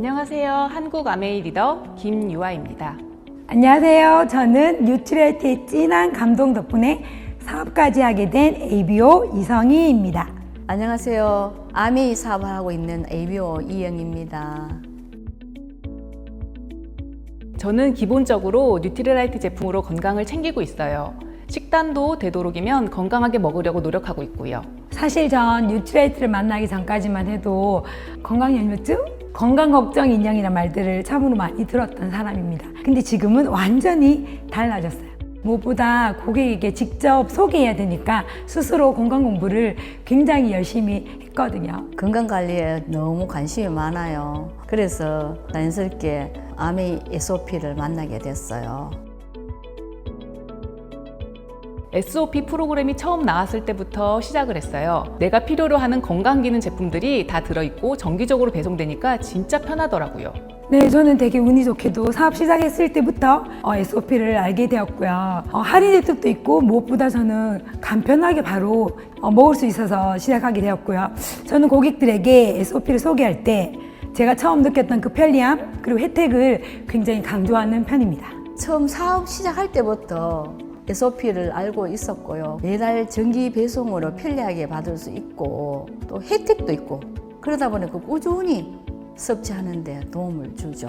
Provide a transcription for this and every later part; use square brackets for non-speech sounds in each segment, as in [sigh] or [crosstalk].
안녕하세요. 한국 아메이 리더 김유아입니다. 안녕하세요. 저는 뉴트리얼트의 진한 감동 덕분에 사업까지 하게 된 ABO 이성희입니다. 안녕하세요. 아미 사업을 하고 있는 ABO 이영입니다. 저는 기본적으로 뉴트리라이트 제품으로 건강을 챙기고 있어요. 식단도 되도록이면 건강하게 먹으려고 노력하고 있고요. 사실 전 뉴트리얼트를 만나기 전까지만 해도 건강염려증? 건강 걱정 인형이란 말들을 참으로 많이 들었던 사람입니다. 근데 지금은 완전히 달라졌어요. 무엇보다 고객에게 직접 소개해야 되니까 스스로 건강 공부를 굉장히 열심히 했거든요. 건강 관리에 너무 관심이 많아요. 그래서 자연스럽게 아미 SOP를 만나게 됐어요. SOP 프로그램이 처음 나왔을 때부터 시작을 했어요. 내가 필요로 하는 건강기능 제품들이 다 들어있고 정기적으로 배송되니까 진짜 편하더라고요. 네, 저는 되게 운이 좋게도 사업 시작했을 때부터 어, SOP를 알게 되었고요. 어, 할인 혜택도 있고 무엇보다 저는 간편하게 바로 어, 먹을 수 있어서 시작하게 되었고요. 저는 고객들에게 SOP를 소개할 때 제가 처음 느꼈던 그 편리함 그리고 혜택을 굉장히 강조하는 편입니다. 처음 사업 시작할 때부터 SOP를 알고 있었고요. 매달 정기 배송으로 편리하게 받을 수 있고 또 혜택도 있고 그러다 보니까 꾸준히 섭취하는 데 도움을 주죠.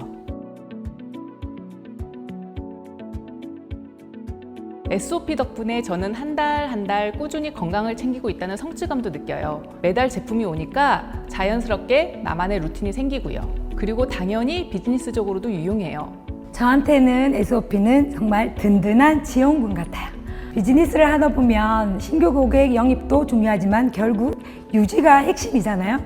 SOP 덕분에 저는 한 달 한 달 꾸준히 건강을 챙기고 있다는 성취감도 느껴요. 매달 제품이 오니까 자연스럽게 나만의 루틴이 생기고요. 그리고 당연히 비즈니스적으로도 유용해요. 저한테는 SOP는 정말 든든한 지원군 같아요. 비즈니스를 하다 보면 신규 고객 영입도 중요하지만 결국 유지가 핵심이잖아요.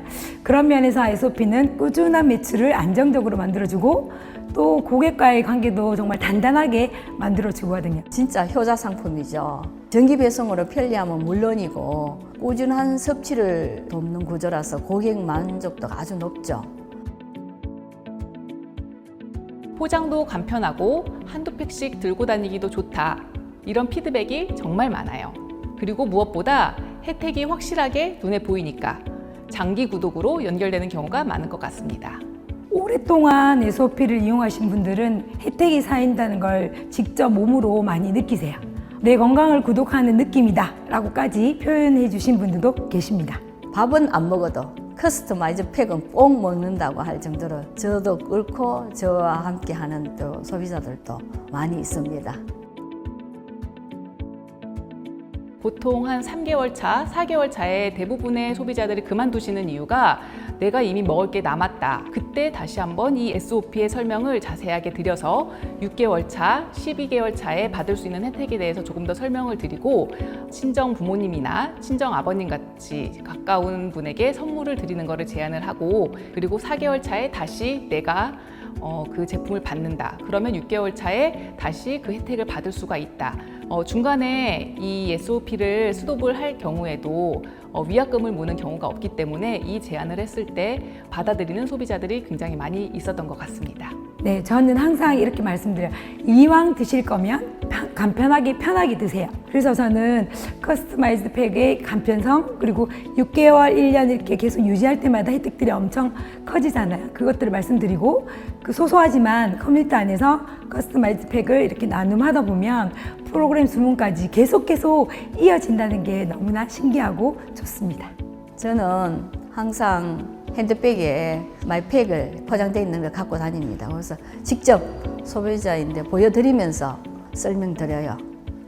그런 면에서 SOP는 꾸준한 매출을 안정적으로 만들어주고 또 고객과의 관계도 정말 단단하게 만들어주거든요. 진짜 효자 상품이죠. 정기 배송으로 편리함은 물론이고 꾸준한 섭취를 돕는 구조라서 고객 만족도가 아주 높죠. 포장도 간편하고 한두 팩씩 들고 다니기도 좋다. 이런 피드백이 정말 많아요. 그리고 무엇보다 혜택이 확실하게 눈에 보이니까 장기 구독으로 연결되는 경우가 많은 것 같습니다. 오랫동안 SOP를 이용하신 분들은 혜택이 쌓인다는 걸 직접 몸으로 많이 느끼세요. 내 건강을 구독하는 느낌이다 라고까지 표현해 주신 분들도 계십니다. 밥은 안 먹어도 커스터마이즈 팩은 꼭 먹는다고 할 정도로 저도 끓고 저와 함께 하는 또 소비자들도 많이 있습니다. 보통 한 3개월 차, 4개월 차에 대부분의 소비자들이 그만두시는 이유가 내가 이미 먹을 게 남았다. 그때 다시 한번 이 SOP의 설명을 자세하게 드려서 6개월 차, 12개월 차에 받을 수 있는 혜택에 대해서 조금 더 설명을 드리고 친정 부모님이나 친정 아버님 같이 가까운 분에게 선물을 드리는 것을 제안을 하고 그리고 4개월 차에 다시 내가 어, 그 제품을 받는다. 그러면 6개월 차에 다시 그 혜택을 받을 수가 있다. 어, 중간에 이 SOP를 수독을 할 경우에도 어, 위약금을 무는 경우가 없기 때문에 이 제안을 했을 때 받아들이는 소비자들이 굉장히 많이 있었던 것 같습니다. 네, 저는 항상 이렇게 말씀드려요. 이왕 드실 거면 편- 간편하게 편하게 드세요. 그래서 저는 커스터마이즈드 팩의 간편성 그리고 6개월, 1년 이렇게 계속 유지할 때마다 혜택들이 엄청 커지잖아요. 그것들을 말씀드리고 그 소소하지만 커뮤니티 안에서 커스터마이즈드 팩을 이렇게 나눔하다 보면 프로그램 주문까지 계속 계속 이어진다는 게 너무나 신기하고 좋습니다. 저는 항상 핸드백에 마이팩을 포장되어 있는 걸 갖고 다닙니다. 그래서 직접 소비자인데 보여드리면서 설명드려요.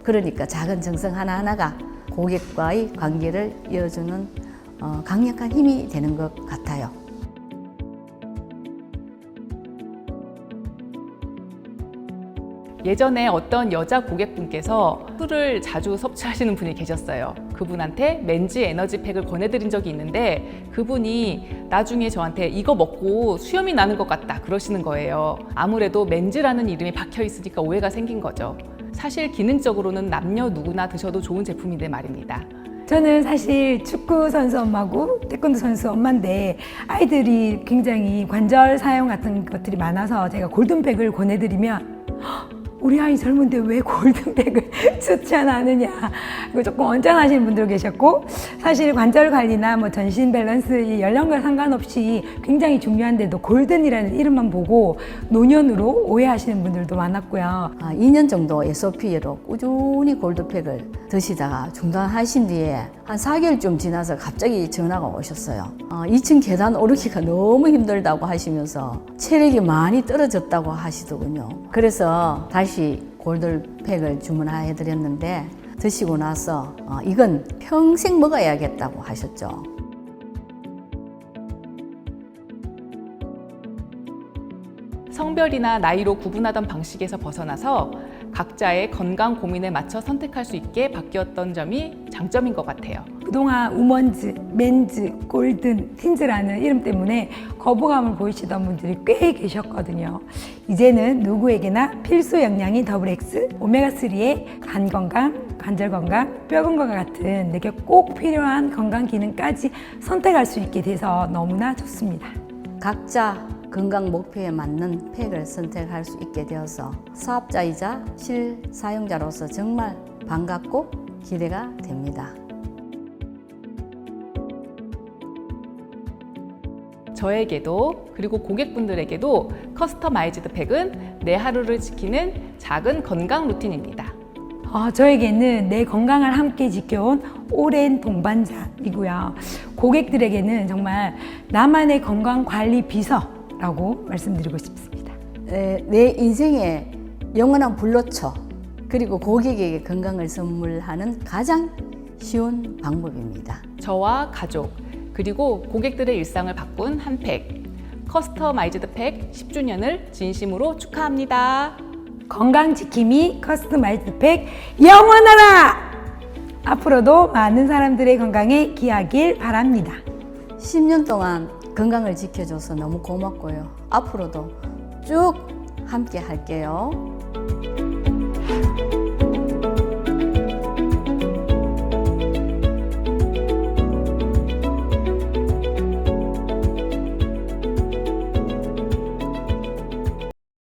그러니까 작은 정성 하나하나가 고객과의 관계를 이어주는 어, 강력한 힘이 되는 것 같아요. 예전에 어떤 여자 고객분께서 술을 자주 섭취하시는 분이 계셨어요. 그분한테 맨즈 에너지 팩을 권해드린 적이 있는데 그분이 나중에 저한테 이거 먹고 수염이 나는 것 같다 그러시는 거예요. 아무래도 맨즈라는 이름이 박혀 있으니까 오해가 생긴 거죠. 사실 기능적으로는 남녀 누구나 드셔도 좋은 제품인데 말입니다. 저는 사실 축구 선수 엄마고 태권도 선수 엄마인데 아이들이 굉장히 관절 사용 같은 것들이 많아서 제가 골든백을 권해드리면 "헉, 우리 아이 젊은데 왜 골든백을 [laughs] 추천하느냐. 이거 조금 언짢아하시는 분들 계셨고, 사실 관절 관리나 뭐 전신 밸런스, 이 연령과 상관없이 굉장히 중요한데도 골든이라는 이름만 보고 노년으로 오해하시는 분들도 많았고요. 아, 2년 정도 SOP로 꾸준히 골드팩을 드시다가 중단하신 뒤에 한 4개월쯤 지나서 갑자기 전화가 오셨어요. 어, 2층 계단 오르기가 너무 힘들다고 하시면서 체력이 많이 떨어졌다고 하시더군요. 그래서 다시 골드팩을 주문해 드렸는데 드시고 나서 어, 이건 평생 먹어야겠다고 하셨죠. 성별이나 나이로 구분하던 방식에서 벗어나서 각자의 건강 고민에 맞춰 선택할 수 있게 바뀌었던 점이 장점인 것 같아요. 그동안 우먼즈, 맨즈, 골든, 틴즈라는 이름 때문에 거부감을 보이시던 분들이 꽤 계셨거든요. 이제는 누구에게나 필수 영양인 더블 X, 오메가3의 간 건강, 관절 건강, 뼈 건강 같은 내게 꼭 필요한 건강 기능까지 선택할 수 있게 돼서 너무나 좋습니다. 각자 건강 목표에 맞는 팩을 선택할 수 있게 되어서 사업자이자 실사용자로서 정말 반갑고 기대가 됩니다. 저에게도 그리고 고객분들에게도 커스터마이즈드 팩은 내 하루를 지키는 작은 건강 루틴입니다. 어, 저에게는 내 건강을 함께 지켜온 오랜 동반자이고요. 고객들에게는 정말 나만의 건강 관리 비서 라고 말씀드리고 싶습니다. 에, 내 인생의 영원한 불로초 그리고 고객에게 건강을 선물하는 가장 쉬운 방법입니다. 저와 가족 그리고 고객들의 일상을 바꾼 한 팩. 커스터마이즈드 팩 10주년을 진심으로 축하합니다. 건강 지킴이 커스터마이즈 팩 영원하라! 앞으로도 많은 사람들의 건강에 기하길 바랍니다. 10년 동안 건강을 지켜줘서 너무 고맙고요. 앞으로도 쭉 함께 할게요.